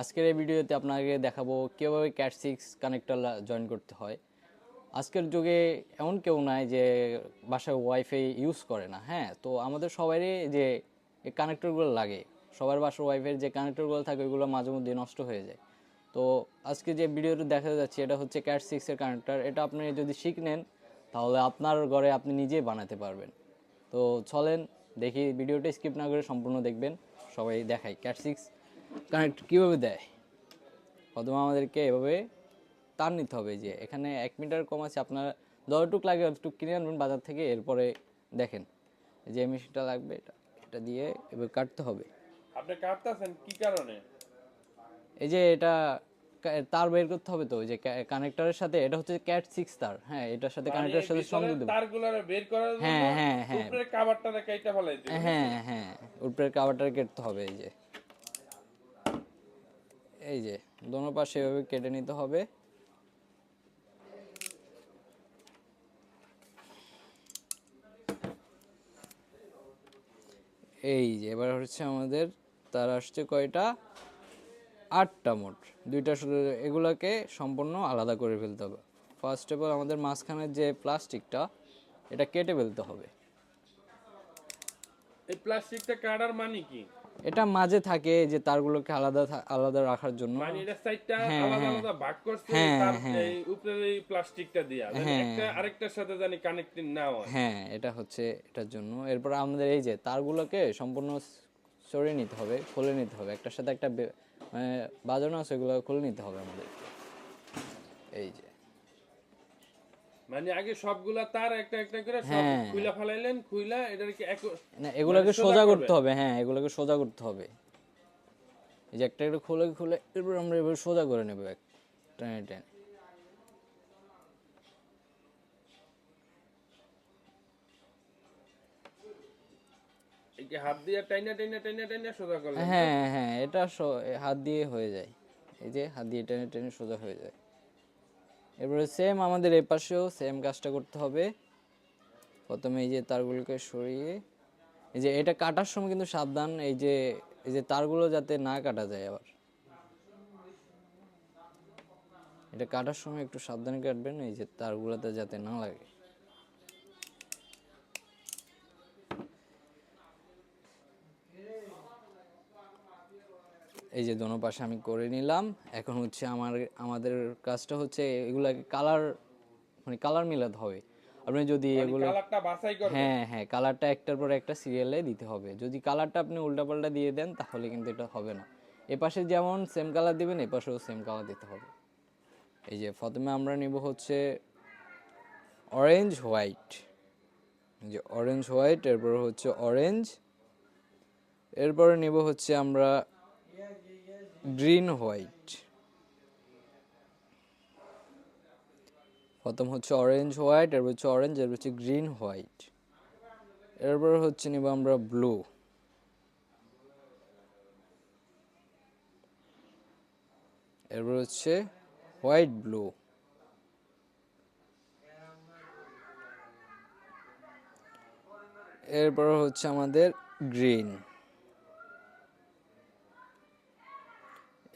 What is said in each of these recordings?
আজকের এই ভিডিওতে আপনাকে দেখাবো কীভাবে ক্যাট সিক্স কানেক্টর জয়েন করতে হয়। আজকের যুগে এমন কেউ নাই যে বাসায় ওয়াইফাই ইউজ করে না হ্যাঁ? তো আমাদের সবারই যে কানেক্টরগুলো লাগে, সবার বাসার ওয়াইফাইয়ের যে কানেক্টরগুলো থাকে, ওইগুলো মাঝে মধ্যে নষ্ট হয়ে যায়। তো আজকে যে ভিডিওটা দেখা যাচ্ছে, এটা হচ্ছে ক্যাট সিক্সের কানেক্টর এটা আপনি যদি শিখ নেন, তাহলে আপনার ঘরে আপনি নিজেই বানাতে পারবেন। তো চলেন, দেখি, ভিডিওটা স্কিপ না করে সম্পূর্ণ দেখবেন, সবাই দেখাই ক্যাট সিক্স কানেক্ট কীভাবে দেয়? প্রথমে আমাদেরকে এভাবে তার নিতে হবে যে এখানে এক মিটার কম আছে আপনার যতটুক লাগে অতটুক কিনে আনবেন বাজার থেকে এরপরে দেখেন। যে মেশিনটা লাগবে এটা এটা দিয়ে এবার কাটতে হবে। আপনি কাটতেছেন কি কারণে? এই যে এটা তার বের করতে হবে তো যে কানেক্টরের সাথে এটা হচ্ছে ক্যাট সিক্স তার হ্যাঁ এটার সাথে কানেক্টরের সাথে সংযোগ দেবো তারগুলো বের করার জন্য হ্যাঁ হ্যাঁ। হ্যাঁ উপরে কাভারটা কেটে ফেলাই হ্যাঁ হ্যাঁ উপরের কাভারটা কেটতে হবে এই যে। এই যে, দোনো পাশে এভাবে কেটে নিতে হবে। এই যে, এবার হচ্ছে আমাদের, তার আসছে কয়টা? আটটা মোট। দুইটা এগুলাকে সম্পূর্ণ আলাদা করে ফেলতে হবে। ফার্স্ট অফ অল আমাদের মাঝখানের যে প্লাস্টিকটা, এটা কেটে ফেলতে হবে। এই প্লাস্টিকটা কাটার মানে কি? এটা মাঝে থাকে যে তারগুলোকে আলাদা আলাদা রাখার জন্য। মানে এটা সাইডটা হ্যাঁ, আলাদা হ্যাঁ। আলাদা ভাগ করছে হ্যাঁ, তার। এই উপরের এই প্লাস্টিকটা দিয়া। একটা আরেকটার সাথে জানি কানেক্টিং না হয়। হ্যাঁ এটা হচ্ছে এটার জন্য। এরপর আমাদের এই যে তারগুলোকে সম্পূর্ণ সরিয়ে নিতে হবে খুলে নিতে হবে। একটার সাথে একটা মানে বাজানো আছে এগুলো খুলে নিতে হবে আমাদের। এই যে। মানে আগে সবগুলা তার একটা একটা করে সব হ্যাঁ। খুইলা ফেলাইলেন খুইলা না এগুলোকে মানে সোজা করতে হবে হ্যাঁ এগুলোকে সোজা করতে হবে। এই যে একটা একটা খুলে খুলে এরপর আমরা এবার সোজা করে নেব এক টেনে টেনে। হাত দিয়ে টাইনা টাইনা টাইনা টাইনা সোজা করলেন। হ্যাঁ হ্যাঁ এটা হাত দিয়ে হয়ে যায়। এই যে হাত দিয়ে টেনে টেনে সোজা হয়ে যায়। এরপরে সেম আমাদের এই পাশেও সেম কাজটা করতে হবে। প্রথমে এই যে তারগুলোকে সরিয়ে, এই যে এটা কাটার সময় কিন্তু সাবধান, এই যে এই যে তারগুলো যাতে না কাটা যায় আবার। এটা কাটার সময় একটু সাবধানে কাটবেন, এই যে তারগুলোতে যাতে না লাগে। এই যে দোনো পাশে আমি করে নিলাম। এখন হচ্ছে আমার আমাদের কাজটা হচ্ছে এগুলাকে কালার মানে কালার মিলাতে হবে। আপনি যদি এগুলো কালারটা বাছাই করবেন। হ্যাঁ হ্যাঁ কালারটা একটার পর একটা সিরিয়ালে দিতে হবে। যদি কালারটা আপনি উল্টাপাল্টা দিয়ে দেন তাহলে কিন্তু এটা হবে না। এপাশে যেমন সেম কালার দিবেন এপাশেও সেম কালার দিতে হবে। এই যে প্রথমে আমরা নিব হচ্ছে অরেঞ্জ হোয়াইট যে অরেঞ্জ হোয়াইট এরপর হচ্ছে অরেঞ্জ এরপরে নিব হচ্ছে আমরা গ্রিন হোয়াইট। প্রথম হচ্ছে অরেঞ্জ হোয়াইট, এরপর হচ্ছে অরেঞ্জ এরপর হচ্ছে গ্রিন হোয়াইট। এরপর হচ্ছে নিব আমরা ব্লু এরপর হচ্ছে হোয়াইট ব্লু এরপর হচ্ছে আমাদের গ্রিন।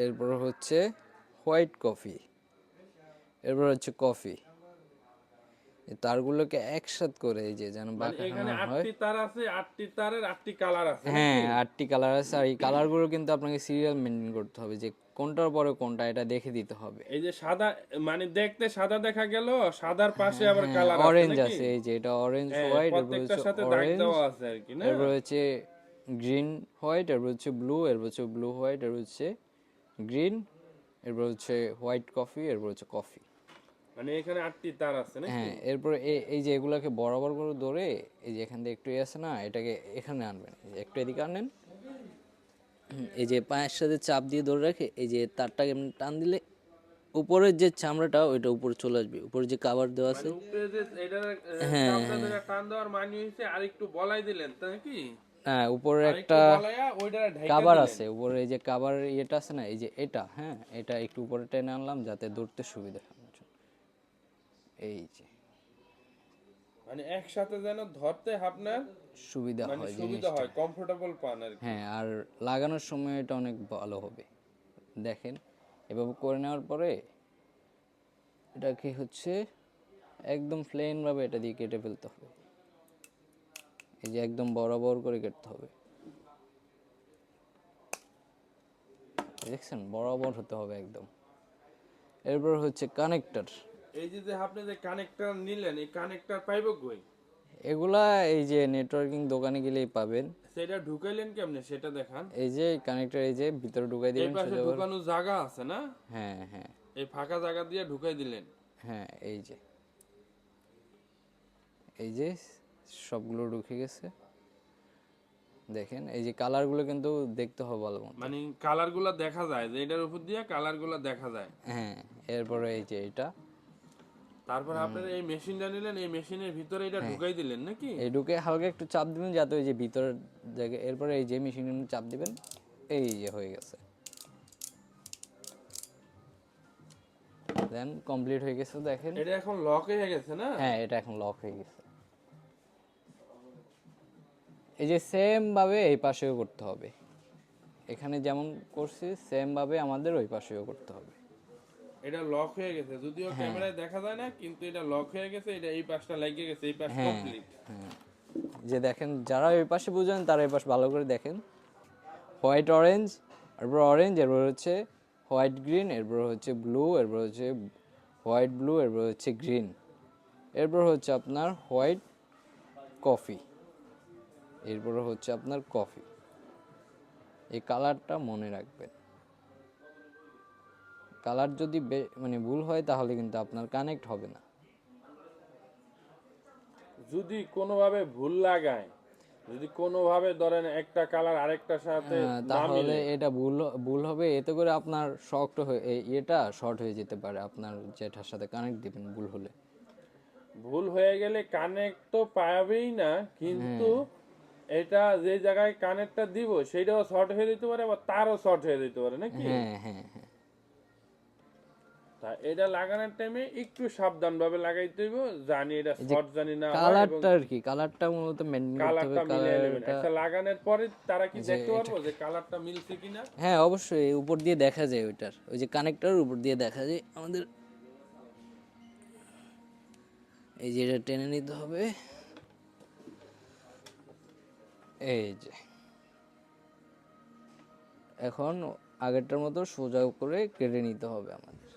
এরপর হচ্ছে হোয়াইট কফি এরপর হচ্ছে কফি। তারগুলোকে একসাথ করে এই যে যেন মানে বাঁকা এখানে হয়। আটটি তার আছে আটটি তারের আটটি কালার আছে হ্যাঁ আটটি কালার আছে আর এই কালারগুলো কিন্তু আপনাকে সিরিয়াল মেনটেন করতে হবে যে কোনটার পরে কোনটা এটা দেখে দিতে হবে। এই যে সাদা মানে দেখতে সাদা দেখা গেল সাদার পাশে আবার কালার অরেঞ্জ আছে আছে এই যে এটা অরেঞ্জ হ্যাঁ, হোয়াইট হচ্ছে সাথে দাগ দেওয়া আছে আর কি না? এরপর হচ্ছে গ্রিন হোয়াইট এরপর হচ্ছে ব্লু এরপর হচ্ছে ব্লু হোয়াইট এরপর হচ্ছে গ্রিন এরপর হচ্ছে হোয়াইট কফি এরপর হচ্ছে কফি। মানে এখানে আটটি তার আছে না হ্যাঁ এরপর এই- যে এগুলাকে বরাবর করে ধরে এই যে এখান থেকে একটু আছে না এটাকে এখানে আনবেন। একটু এদিকে আনেন। এই যে পায়ের সাথে চাপ দিয়ে ধরে রাখে এই যে তারটাকে এমনি টান দিলে উপরের যে চামড়াটা ওইটা উপরে চলে আসবে। উপরে যে কাভার দেওয়া আছে। উপরে যে এটার হ্যাঁ, টান দেওয়ার মানে হইছে আর একটু বলাই দিলেন তাই কি হ্যাঁ উপরে একটু কাভার আছে উপরে এই যে কাভার ইয়েটা আছে না এই যে এটা হ্যাঁ এটা একটু উপরে টেনে আনলাম যাতে ধরতে সুবিধা হয় এই যে। মানে একসাথে যেন ধরতে আপনার সুবিধা মানে হয় সুবিধা হয় কমফোর্টেবল পান আর হ্যাঁ আর লাগানোর সময় এটা অনেক ভালো হবে। দেখেন এভাবে করে নেওয়ার পরে এটাকে হচ্ছে একদম প্লেনভাবে এটা দিয়ে কেটে ফেলতে হবে। এই যে একদম বরাবর করে কাটতে হবে। দেখছেন? বরাবর হতে হবে একদম। এরপর হচ্ছে কানেক্টর এই যে যে আপনি যে কানেক্টর নিলেন এই কানেক্টর পাইব কই? এগুলা এই যে নেটওয়ার্কিং দোকানে গেলেই পাবেন। সেটা ঢুকাইলেন কেমনে? সেটা দেখান। এই যে কানেক্টর এই যে ভিতরে ঢুকাই দিলেন এই পাশে। ঢুকানোর জায়গা আছে না? হ্যাঁ হ্যাঁ। এই ফাঁকা জায়গা দিয়ে ঢুকাই দিলেন। হ্যাঁ এই যে। এই যে সবগুলো ঢুকে গেছে। দেখেন এই যে কালারগুলো কিন্তু দেখতে হবে ভালো মানে কালারগুলা দেখা যায় যে এটার উপর দিয়ে কালারগুলা দেখা যায়। হ্যাঁ এরপরে এই যে এটা। তারপর আপনারা এই মেশিনটা নিলেন এই মেশিনের ভিতরে এটা ঢুকাই দিলেন নাকি? এই ঢুকে হালকা একটু চাপ দিবেন যাতে ওই যে ভিতরের জায়গায় এরপরে এই যে মেশিনে চাপ দিবেন এই যে হয়ে গেছে। দেন কমপ্লিট হয়ে গেছে দেখেন। এটা এখন লক হয়ে গেছে না? হ্যাঁ এটা এখন লক হয়ে গেছে। এই যে সেম ভাবে এই পাশেও করতে হবে। এখানে যেমন করছি সেম ভাবে আমাদের ওই পাশেও করতে হবে। এটা লক হয়ে গেছে। যদিও হ্যাঁ। ক্যামেরায় দেখা যায় না কিন্তু এটা লক হয়ে গেছে এটা এই পাশটা লাগিয়ে গেছে এই পাশ হ্যাঁ কমপ্লিট হ্যাঁ। যে দেখেন যারা ওই পাশে বুঝেন তারা এই পাশ ভালো করে দেখেন। হোয়াইট অরেঞ্জ এরপর অরেঞ্জ এরপর হচ্ছে হোয়াইট গ্রিন এরপর হচ্ছে ব্লু এরপর হচ্ছে হোয়াইট ব্লু এরপর হচ্ছে গ্রিন এরপর হচ্ছে আপনার হোয়াইট কফি এরপর হচ্ছে আপনার কফি। এই কালারটা মনে রাখবেন। কালার যদি মানে ভুল হয় তাহলে কিন্তু আপনার কানেক্ট হবে না। যদি কোনোভাবে ভুল লাগায় যদি কোনোভাবে ধরেন একটা কালার আরেকটার সাথে হ্যাঁ, তাহলে এটা ভুল ভুল হবে এতে করে আপনার শক্ট হয়ে এটা শর্ট হয়ে যেতে পারে। আপনার যেটার সাথে কানেক্ট দিবেন ভুল হলে। ভুল হয়ে গেলে কানেক্ট তো পাবেই না কিন্তু এটা যে জায়গায় কানেক্টটা দিব সেটাও শর্ট হয়ে যেতে পারে আবার তারও শর্ট হয়ে যেতে পারে নাকি? হ্যাঁ হ্যাঁ হ্যাঁ। তা এটা লাগানোর টাইমে একটু সাবধান ভাবে লাগাইতে হইব জানি এটা শর্ট জানি না কালারটা আর কি কালারটা মূলত মেনটেন করতে হবে কালারটা একটা লাগানোর পরে তারা কি দেখতে পারব যে কালারটা মিলছে কিনা? হ্যাঁ অবশ্যই উপর দিয়ে দেখা যায় ওইটার। ওই যে কানেক্টর উপর দিয়ে দেখা যায়। আমাদের এই যে এটা টেনে নিতে হবে। এই যে। এখন আগেরটার মতো সোজা করে কেটে নিতে হবে আমাদের।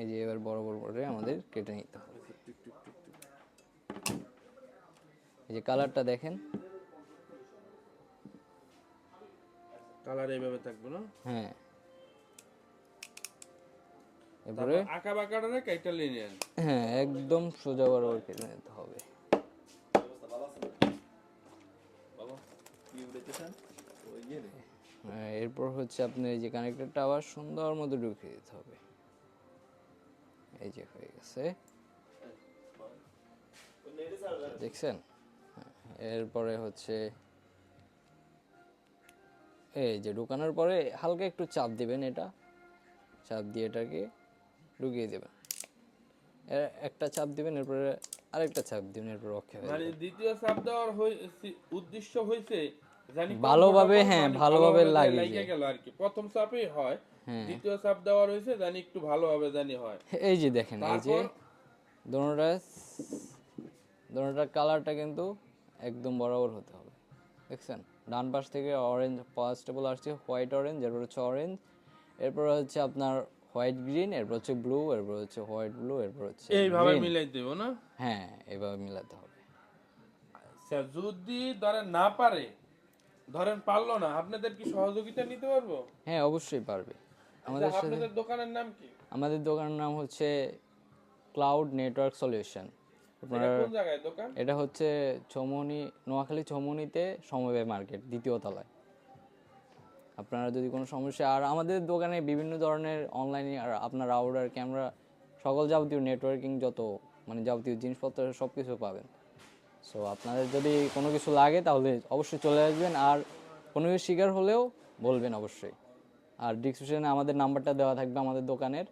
এই যে এবার বড় বড় করে আমাদের কেটে নিতে হবে। এই যে কালারটা দেখেন। কালার এইভাবে থাকবে না? হ্যাঁ। এবারে আঁকা বাঁকাটা কেটে নিয়ে নেন হ্যাঁ একদম সোজা বরাবর কেটে নিতে হবে। হ্যাঁ, এরপর হচ্ছে আপনি এই যে কানেক্টরটা আবার সুন্দর মতো ঢুকিয়ে দিতে হবে। এই যে হয়ে গেছে। দেখছেন? হ্যাঁ, এরপরে হচ্ছে এই যে ঢুকানোর পরে হালকা একটু চাপ দিবেন এটা। চাপ দিয়ে এটাকে ঢুকিয়ে দেবেন। একটা চাপ দিবেন এরপরে আরেকটা চাপ দিবেন এরপর হয়ে মানে দ্বিতীয় চাপ দেওয়ার উদ্দেশ্য হয়েছে জানি ভালোভাবে, হ্যাঁ, মানে ভালোভাবে লাগিয়ে লাগিয়ে গেল আর কি। প্রথম চাপেই হয় হ্যাঁ। দ্বিতীয় চাপ দেওয়ার হয়েছে জানি একটু ভালোভাবে জানি হয়। এই যে দেখেন এই যে দোনোটা দোনোটার কালারটা কিন্তু একদম বরাবর হতে হবে। দেখছেন? ডান পাশ থেকে অরেঞ্জ ফার্স্ট অফ আসছে হোয়াইট অরেঞ্জ এরপর হচ্ছে অরেঞ্জ এরপর হচ্ছে আপনার হোয়াইট গ্রিন এরপর হচ্ছে ব্লু এরপর হচ্ছে হোয়াইট ব্লু এরপর হচ্ছে এইভাবে। মিলাই দেব না? হ্যাঁ এভাবে মিলাতে হবে। স্যার যদি ধরেন না পারে ধরেন পারল না আপনাদের কি সহযোগিতা নিতে পারব? হ্যাঁ অবশ্যই পারবে। আমাদের সাথে আপনাদের দোকানের নাম কি? আমাদের দোকানের নাম হচ্ছে ক্লাউড নেটওয়ার্ক সলিউশন এটা দোকান? এটা হচ্ছে চৌমনি নোয়াখালী চৌমনিতে সমবায় মার্কেট দ্বিতীয় তলায়। আপনারা যদি কোনো সমস্যা আর আমাদের দোকানে বিভিন্ন ধরনের অনলাইনে আর আপনার রাউডার ক্যামেরা সকল যাবতীয় নেটওয়ার্কিং যত মানে যাবতীয় জিনিসপত্র সব কিছু পাবেন। সো আপনাদের যদি কোনো কিছু লাগে তাহলে অবশ্যই চলে আসবেন আর কোনো কিছু শিকার হলেও বলবেন অবশ্যই। আর ডিসক্রিপশনে আমাদের নাম্বারটা দেওয়া থাকবে আমাদের দোকানের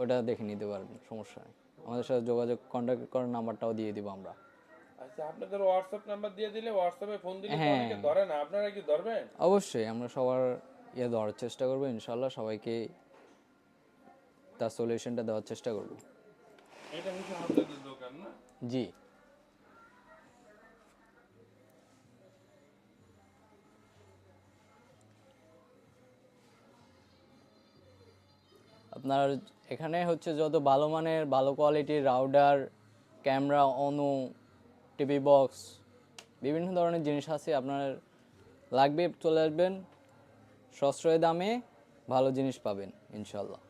ওটা দেখে নিতে পারবেন সমস্যা নেই। আমাদের সাথে যোগাযোগ কন্ট্যাক্ট করার নাম্বারটাও দিয়ে দিব আমরা। আচ্ছা আপনাদের হোয়াটসঅ্যাপ নাম্বার দিয়ে দিলে হোয়াটসঅ্যাপে ফোন দিলে হ্যাঁ। অনেকে ধরে না আপনারা কি ধরবেন? অবশ্যই আমরা সবার ইয়ে দেওয়ার চেষ্টা করব ইনশাল্লাহ সবাইকে তার সলিউশনটা দেওয়ার চেষ্টা করব। এটা হচ্ছে আপনাদের দোকান না? জি। আপনার এখানে হচ্ছে যত ভালো মানের, ভালো কোয়ালিটির রাউডার ক্যামেরা অনু টিভি বক্স বিভিন্ন ধরনের জিনিস আছে আপনার, লাগবে চলে আসবেন, সশ্রয় দামে ভালো জিনিস পাবেন ইনশাল্লাহ